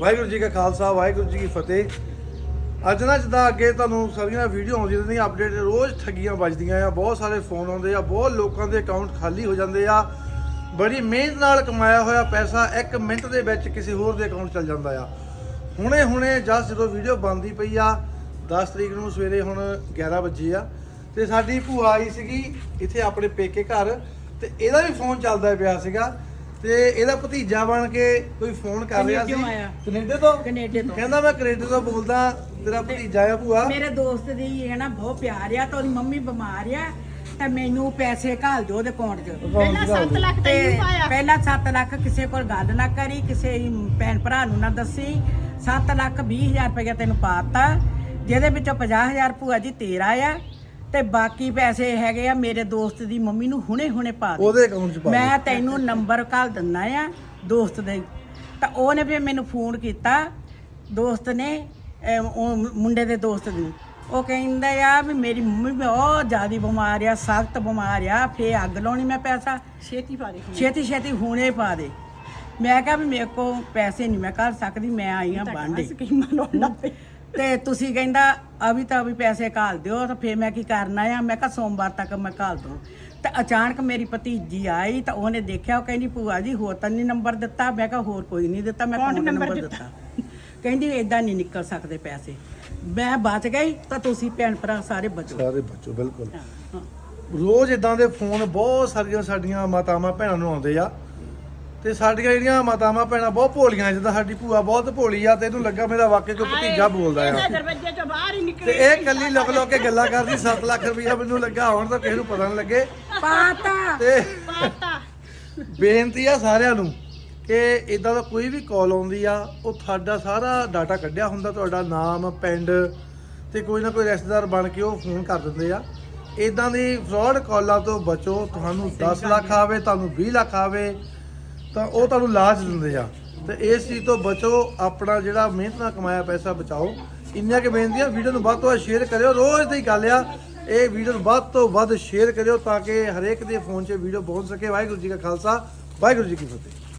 ਵਾਹਿਗੁਰੂ ਜੀ ਕਾ ਖਾਲਸਾ, ਵਾਹਿਗੁਰੂ ਜੀ ਕੀ ਫਤਿਹ। ਅੱਜ ਨਾ ਜਿੱਦਾਂ ਅੱਗੇ ਤੁਹਾਨੂੰ ਸਾਰੀਆਂ ਵੀਡੀਓ ਆਉਂਦੀਆਂ ਰਹਿੰਦੀਆਂ ਅਪਡੇਟ ਰੋਜ਼ ਠੱਗੀਆਂ ਵੱਜਦੀਆਂ ਆ, ਬਹੁਤ ਸਾਰੇ ਫੋਨ ਆਉਂਦੇ ਆ, ਬਹੁਤ ਲੋਕਾਂ ਦੇ ਅਕਾਊਂਟ ਖਾਲੀ ਹੋ ਜਾਂਦੇ ਆ। ਬੜੀ ਮਿਹਨਤ ਨਾਲ ਕਮਾਇਆ ਹੋਇਆ ਪੈਸਾ ਇੱਕ ਮਿੰਟ ਦੇ ਵਿੱਚ ਕਿਸੇ ਹੋਰ ਦੇ ਅਕਾਊਂਟ ਚਲ ਜਾਂਦਾ ਆ। ਹੁਣੇ ਹੁਣੇ ਜਸ ਜਦੋਂ ਵੀਡੀਓ ਬਣਦੀ ਪਈ ਆ 10 ਤਰੀਕ ਨੂੰ ਸਵੇਰੇ ਹੁਣ 11 ਵਜੇ ਆ, ਤੇ ਸਾਡੀ ਭੂਆ ਆਈ ਸੀਗੀ, ਇੱਥੇ ਆਪਣੇ ਪੇਕੇ ਘਰ, ਤੇ ਇਹਦਾ ਵੀ ਫੋਨ ਚੱਲਦਾ ਪਿਆ ਸੀਗਾ। ਤੇ ਇਹਦਾ ਭਤੀਜਾ ਬਣ ਕੇ ਕੋਈ ਫੋਨ ਕਰ ਰਿਹਾ ਸੀ? ਕੈਨੇਡਾ ਆਇਆ। ਕੈਨੇਡਾ ਤੋਂ? ਕੈਨੇਡਾ ਤੋਂ। ਕਹਿੰਦਾ ਮੈਂ ਕੈਨੇਡਾ ਤੋਂ ਬੋਲਦਾ ਤੇਰਾ ਭਤੀਜਾ ਆ ਭੂਆ। ਮੇਰੇ ਦੋਸਤ ਦੀ ਹੈ ਨਾ ਬਹੁਤ ਪਿਆਰ ਆ ਤਾਂ ਉਹਦੀ ਮੰਮੀ ਬਿਮਾਰ ਆ ਤੇ ਮੈਨੂੰ ਪੈਸੇ ਘਾਲ ਦਿਓ ਉਹਦੇ ਅਕਾਊਂਟ 'ਚ। ਪਹਿਲਾਂ 7 ਲੱਖ ਤੇ ਪਹਿਲਾਂ 7 ਲੱਖ ਕਿਸੇ ਕੋਲ ਗੱਲ ਨਾ ਕਰੀ ਕਿਸੇ ਭੈਣ ਭਰਾ ਨੂੰ ਨਾ ਦੱਸੀ। 7 ਲੱਖ 20 ਹਜ਼ਾਰ ਰੁਪਇਆ ਤੈਨੂੰ ਪਾਤਾ ਜਿਹਦੇ ਵਿੱਚੋਂ 50 ਹਜ਼ਾਰ ਭੂਆ ਜੀ ਤੇਰਾ ਆ। ਤੇ ਬਾਕੀ ਪੈਸੇ ਹੈਗੇ ਆ ਮੇਰੇ ਦੋਸਤ ਦੀ ਮੰਮੀ ਨੂੰ ਹੁਣੇ ਹੁਣੇ ਪਾ ਦੇ। ਉਹਦੇ ਅਕਾਊਂਟ 'ਚ ਪਾ ਦੇ। ਮੈਂ ਤੈਨੂੰ ਨੰਬਰ ਘੱਲ ਦਿੰਦਾ ਆ ਦੋਸਤ ਦੇ। ਤਾਂ ਉਹਨੇ ਫਿਰ ਮੈਨੂੰ ਫੋਨ ਕੀਤਾ ਦੋਸਤ ਨੇ ਅਹ, ਉਹ ਮੁੰਡੇ ਦੇ ਦੋਸਤ ਨੂੰ ਉਹ ਕਹਿੰਦਾ ਆ ਵੀ ਮੇਰੀ ਮੰਮੀ ਬਹੁਤ ਜ਼ਿਆਦਾ ਬਿਮਾਰ ਆ ਸਖਤ ਬਿਮਾਰ ਆ ਫੇ ਅੱਗ ਲਾਉਣੀ ਮੈਂ ਪੈਸਾ। ਛੇਤੀ ਪਾ ਦੇ। ਛੇਤੀ ਛੇਤੀ ਹੁਣੇ ਪਾ ਦੇ। ਮੈਂ ਕਿਹਾ ਵੀ ਮੇਰੇ ਕੋ ਪੈਸੇ ਨਹੀਂ ਮੈਂ ਕਰ ਸਕਦੀ ਮੈਂ ਆਈ ਆ ਬਾਂਡੇ। ਸਕੀਮਾਂ ਲਾਉਣਾ ਪਈ। ਤੇ ਤੁਸੀਂ ਕਹਿੰਦਾ ਅਭੀ ਤਾਂ ਅਭੀ ਪੈਸੇ ਘਾਲ ਦਿਓ ਤਾਂ ਫੇਰ ਮੈਂ ਕੀ ਕਰਨਾ ਆ? ਮੈਂ ਕਿਹਾ ਸੋਮਵਾਰ ਤੱਕ ਮੈਂ ਘਾਲ ਦੂੰ ਤੇ ਅਚਾਨਕ ਮੇਰੀ ਭਤੀਜੀ ਆਈ ਤਾਂ ਉਹਨੇ ਦੇਖਿਆ ਉਹ ਕਹਿੰਦੀ ਭੂਆ ਜੀ ਹੋਰ ਤਾਂ ਨਹੀਂ ਨੰਬਰ ਦਿੱਤਾ। ਮੈਂ ਕਿਹਾ ਹੋਰ ਕੋਈ ਨਹੀਂ ਦਿੱਤਾ ਮੈਂ number ਨੰਬਰ ਦਿੱਤਾ? ਕਹਿੰਦੀ ਇਦਾਂ ਨਹੀਂ ਨਿਕਲ ਸਕਦੇ ਪੈਸੇ। ਮੈਂ ਬਚ ਗਈ ਤਾਂ ਤੁਸੀਂ ਭੈਣ ਭਰਾ ਸਾਰੇ ਬਚੋ। ਸਾਰੇ ਬੱਚੋ ਬਿਲਕੁਲ। ਰੋਜ਼ ਇਦਾਂ ਦੇ ਫੋਨ ਬਹੁਤ ਸਾਰੀਆਂ ਸਾਡੀਆਂ ਮਾਤਾਵਾਂ ਭੈਣਾਂ ਨੂੰ ਆਉਂਦੇ ਆ। ਤੇ ਸਾਡੀਆਂ ਜਿਹੜੀਆਂ ਮਾਤਾਵਾਂ ਭੈਣਾਂ ਬਹੁਤ ਭੋਲੀਆਂ ਜਿੱਦਾਂ ਸਾਡੀ ਭੂਆ ਬਹੁਤ ਭੋਲੀ ਆ ਤੇ ਇਹਨੂੰ ਲੱਗਾ ਮੇਰਾ ਵਾਕਿਆ ਕੋਈ ਭਤੀਜਾ ਬੋਲਦਾ ਆ। ਦਰਵਾਜ਼ੇ ਤੋਂ ਬਾਹਰ ਹੀ ਤੇ ਨਿਕਲੇ ਇਹ ਕੱਲੀ ਲੁਕ ਲੁਕ ਕੇ ਗੱਲਾਂ ਕਰਦੀ 7 ਲੱਖ ਰੁਪਈਆ ਮੈਨੂੰ ਲੱਗਾ ਹੁਣ ਤਾਂ ਕਿਸੇ ਨੂੰ ਪਤਾ ਨਹੀਂ ਲੱਗੇ। ਪਾਤਾ। ਤੇ ਪਾਤਾ। ਬੇਨਤੀ ਆ ਸਾਰਿਆਂ ਨੂੰ ਕਿ ਇਦਾਂ ਦਾ ਕੋਈ ਵੀ ਕਾਲ ਆਉਂਦੀ ਆ ਉਹ ਤੁਹਾਡਾ ਸਾਰਾ ਡਾਟਾ ਕੱਢਿਆ ਹੁੰਦਾ ਤੁਹਾਡਾ ਨਾਮ ਪਿੰਡ ਤੇ ਕੋਈ ਨਾ ਕੋਈ ਰਿਸ਼ਤੇਦਾਰ ਬਣ ਕੇ ਉਹ ਫੋਨ ਕਰ ਦਿੰਦੇ ਆ। ਇਦਾਂ ਦੀ ਫਰਾਡ ਕਾਲਾਂ ਤੋਂ ਬਚੋ ਤੁਹਾਨੂੰ 10 ਲੱਖ ਆਵੇ ਤੁਹਾਨੂੰ 20 ਲੱਖ ਆਵੇ ਤਾਂ ਉਹ ਤੁਹਾਨੂੰ ਲਾਜ ਦਿੰਦੇ ਆ। ਤੇ ਇਸ ਚੀਜ਼ ਤੋਂ ਬਚੋ, ਆਪਣਾ ਜਿਹੜਾ ਮਿਹਨਤ ਨਾਲ ਕਮਾਇਆ ਪੈਸਾ ਬਚਾਓ। ਇੰਨੀਆਂ ਕਿ ਬੇਨਤੀਆਂ ਵੀਡੀਓ ਨੂੰ ਵੱਧ ਤੋਂ ਵੱਧ ਸ਼ੇਅਰ ਕਰਿਓ। ਰੋਜ਼ ਦੀ ਗੱਲ ਆ, ਇਹ ਵੀਡੀਓ ਨੂੰ ਵੱਧ ਤੋਂ ਵੱਧ ਸ਼ੇਅਰ ਕਰਿਓ ਤਾਂ ਕਿ ਹਰੇਕ ਦੇ ਫੋਨ 'ਚ ਵੀਡੀਓ ਪਹੁੰਚ ਸਕੇ। ਵਾਹਿਗੁਰੂ ਜੀ ਕਾ ਖਾਲਸਾ, ਵਾਹਿਗੁਰੂ ਜੀ ਕੀ ਫਤਿਹ।